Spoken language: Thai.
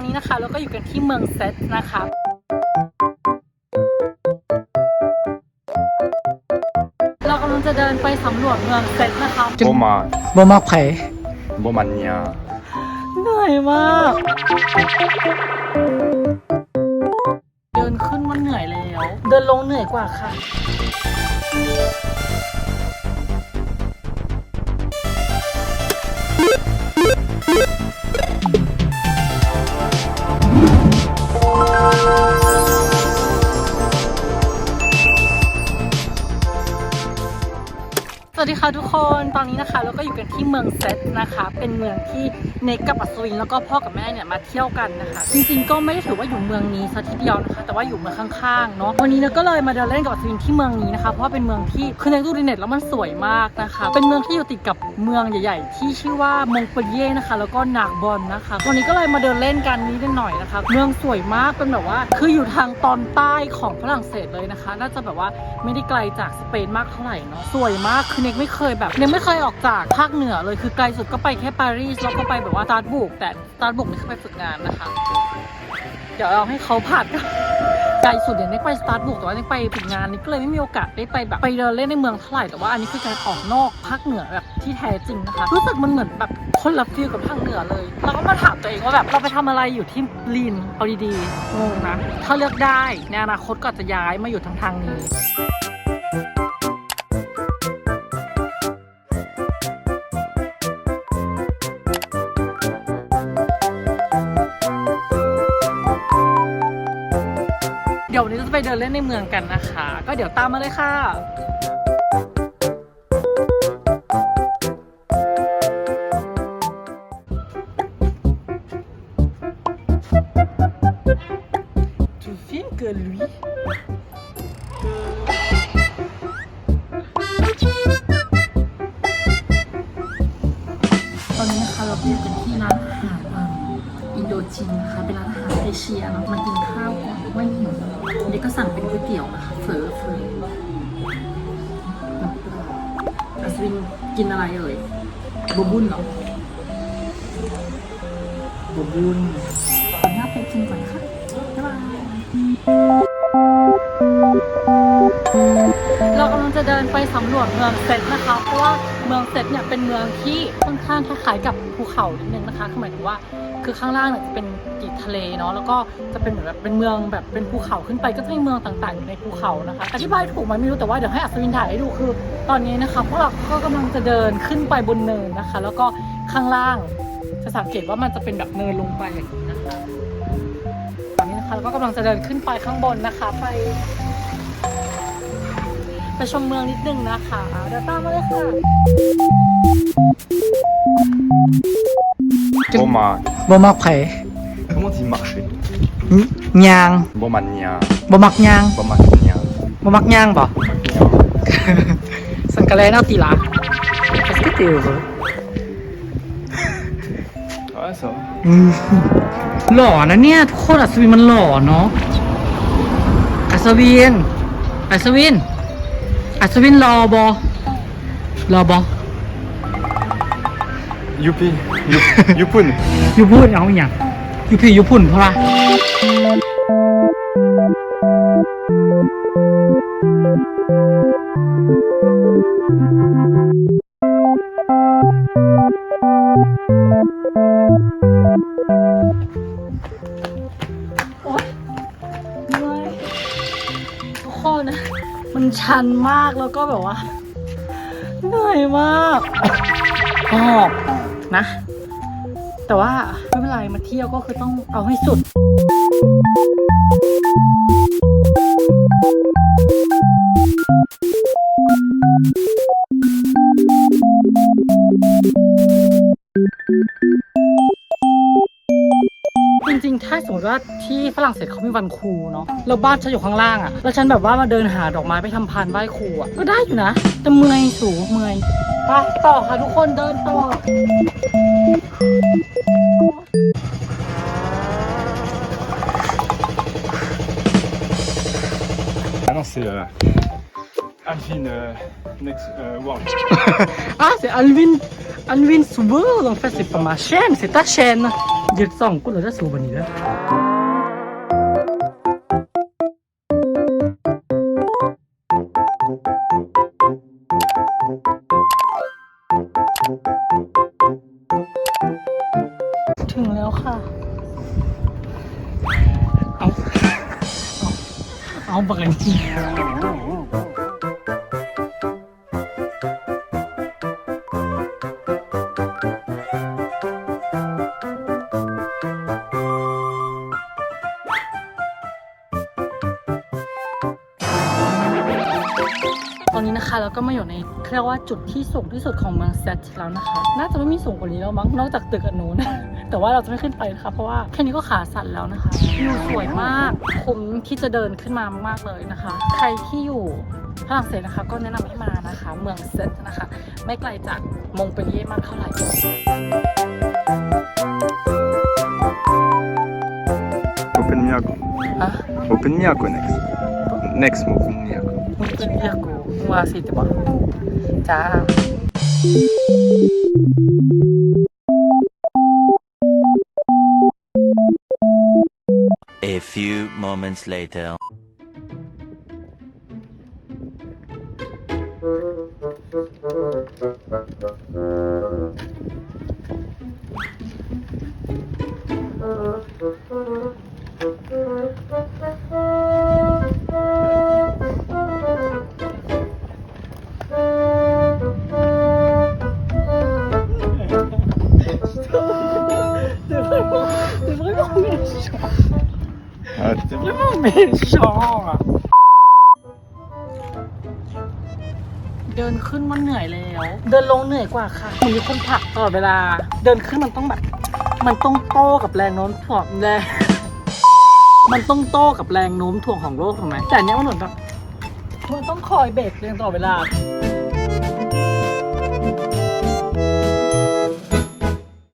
อนนี้นะคะเราก็อยู่กันที่เมืองเซตนะคะเรากำลังจะเดินไปสำรวจเมืองเซตนะคะบ่มาบ่มักไผบ่มันเนี่ยเหนื่อยมาก เดินขึ้นมันเหนื่อยแล้ว เดินลงเหนื่อยกว่าค่ะ ดีค่ะทุกคน ตอนนี้นะคะเราก็อยู่กันที่เมืองเซตนะคะ เป็นเมืองที่เนกกับอัศวินแล้วก็พ่อกับแม่เนี่ยมาเที่ยวกันนะคะ จริงๆก็ไม่ได้ถือว่าอยู่เมืองนี้ซะทีเดียวนะคะ แต่ว่าอยู่เมืองข้างๆเนาะ วันนี้เนกก็เลยมาเดินเล่นกับอัศวินที่เมืองนี้นะคะ เพราะว่าเป็นเมืองที่คือในดูในเน็ตแล้วมันสวยมากนะคะ เป็นเมืองที่อยู่ติดกับเมืองใหญ่ ๆ ที่ชื่อว่ามงเปเย่นะคะ แล้วก็นาบอนนะคะ วันนี้ก็เลยมาเดินเล่นกันนิดหน่อยนะคะ เมืองสวยมากเป็นแบบว่า คืออยู่ทางตอนใต้ของฝรั่งเศสเลยนะคะ น่าจะแบบว่าไม่ได้ไกลจากสเปนมากเท่าไหร่เนาะ สวยมากคือเนกไม่เคยแบบเนกไม่เคยออกจากภาคเหนือเลยคือไกลสุดก็ไปแค่ปารีสแล้วก็ไปแบบว่าสตาร์บุกแต่สตาร์บุกนี่คือไปฝึกงานนะคะ เดี๋ยวเราให้เขาผัดไกลสุดเนี่ยเนกไปสตาร์ทบุกแต่ว่าเนกไปฝึกงานนี่ก็เลยไม่มีโอกาสได้ไปแบบไปเดินเล่นในเมืองเท่าไหร่แต่ว่าอันนี้คือการออกนอกภาคเหนือแบบที่แท้จริงนะคะรู้สึกมันเหมือนแบบคนละฟีลกับภาคเหนือเลยเราก็มาถามตัวเองว่าแบบเราไปทำอะไรอยู่ที่ลีนเอาดีๆงงนะถ้าเลือกได้ในอนาคตก็จจะย้ายมาอยู่ทางทางนี้ ดี๋ยววันนี้เราจะไปเดินเล่นในเมืองกันนะคะ ก็เดี๋ยวตามมาเลยค่ะ Tu filmes que lui นะคะเป็นร้านอาหารเอเชียเนาะมากินข้าวก่อนไม่หิวเด็กก็สั่งเป็นก๋วยเตี๋ยวนะคะเฟอเฟอน้ำปลาอัศวินกินอะไรเอ่ยบะบุญเหรอบะบุญขออนุญาตไปกินก่อนนะคะบ๊ายบายเรากำลังจะเดินไปสำรวจเมืองเซตนะคะ เพราะว่า เมืองเซตเนี่ยเป็นเมืองที่ค่อนข้างคล้ายๆกับภูเขานิดนึงนะคะคือหมายถึงว่าคือข้างล่างเนี่ยจะเป็นติดทะเลเนาะแล้วก็จะเป็นเหมือนแบบเป็นเมืองแบบเป็นภูเขาขึ้นไปก็จะมีเมืองต่างๆอยู่ในภูเขานะคะอธิบายถูกไหมไม่รู้แต่ว่าเดี๋ยวให้อัศวินถ่ายให้ดูคือ ตอนนี้นะคะพวกเราก็กำลังจะเดินขึ้นไปบนเนินนะคะ แล้วก็ข้างล่างจะสังเกตว่ามันจะเป็นแบบเนินลงไปอย่างนี้นะคะตอนนี้นะคะเราก็กำลังจะเดินขึ้นไปข้างบนนะคะ ไป ไปชมเมืองนิดนึงนะคะ เดี๋ยวตามมาเลยค่ะบ่มาบ่มักไผ Comment dit marcher ยาง บ่มันเนี่ยบ่มักยางบ่มันเนี่ยบ่มักยางบ่ สังกะแลนาตีลา Qu'est-ce que t'es heureux Ouais, ça va. อืมหล่อนะเนี่ยทุกคนอัศวินมันหล่อเนาะอัศวินอัศวิน อัศวินรอบอรอบอ Youpi, Youp- Youpun. อยู่พูดเอาอหย่างอยู่พี่อยู่พุ่นเพราะว่าโอ๊ยเหนื่อยทุกคนนะ มันชันมากแล้วก็แบบว่าเหนื่อยมากหอบนะ แต่ว่าไม่เป็นไรมาเที่ยวก็คือต้องเอาให้สุด ถ้าสมมติว่าที่ฝรั่งเศสเขามีวันครูเนาะแล้วบ้านฉันอยู่ข้างล่างอะ่ะแล้วฉันแบบว่ามาเดินหาดอกไม้ไปทำพานไหว้ครูอะ่ะก็ได้อยู่นะแต่เมื่อยสูเมื่อยไปต่อค่ะทุกคนเดินต่อ Ah non, c'est euh, Alvin euh, Next euh, World. ah, c'est Alvin, Alvin Soubourg. En fait, c'est pas ma chaîne, c'est ta chaîne. ยึดซ่องกูเลยจะสูบันนี้แล้วถึงแล้วค่ะ เอา เอาเอาบักอันนี้ แล้วก็มาอยู่ในเรียกว่าจุดที่สูงที่สุดของเมืองเซตแล้วนะคะ น่าจะไม่มีสูงกว่านี้แล้วมั้งนอกจากตึกอันนู้นแต่ว่าเราจะไม่ขึ้นไปนะคะเพราะว่าแค่นี้ก็ขาสั่นแล้วนะคะวิวสวยมากคุ้มที่จะเดินขึ้นมามากเลยนะคะ ใครที่อยู่ฝรั่งเศสนะคะก็แนะนำให้มานะคะ เมืองเซตนะคะ ไม่ไกลจากมงเปรียมากเท่าไหร่ OpenMiako. Ah. OpenMiako next. Next OpenMiako. 6,900 550원 자 A few moments later. Ah, t'es bien. ไม่ชอบอะเดินขึ้นมันเหนื่อยแล้ว เดินลงเหนื่อยกว่าค่ะมันมีคนผลักตลอดเวลา เดินขึ้นมันต้องแบบ มันต้องโต้กับแรงโน้มถ่วงแรงมันต้องโต้กับแรงโน้มถ่วงของโลกถูกไหมแต่เนี้ยมันเหมือนแบบมันต้องคอยเบรกเองตลอดเวลา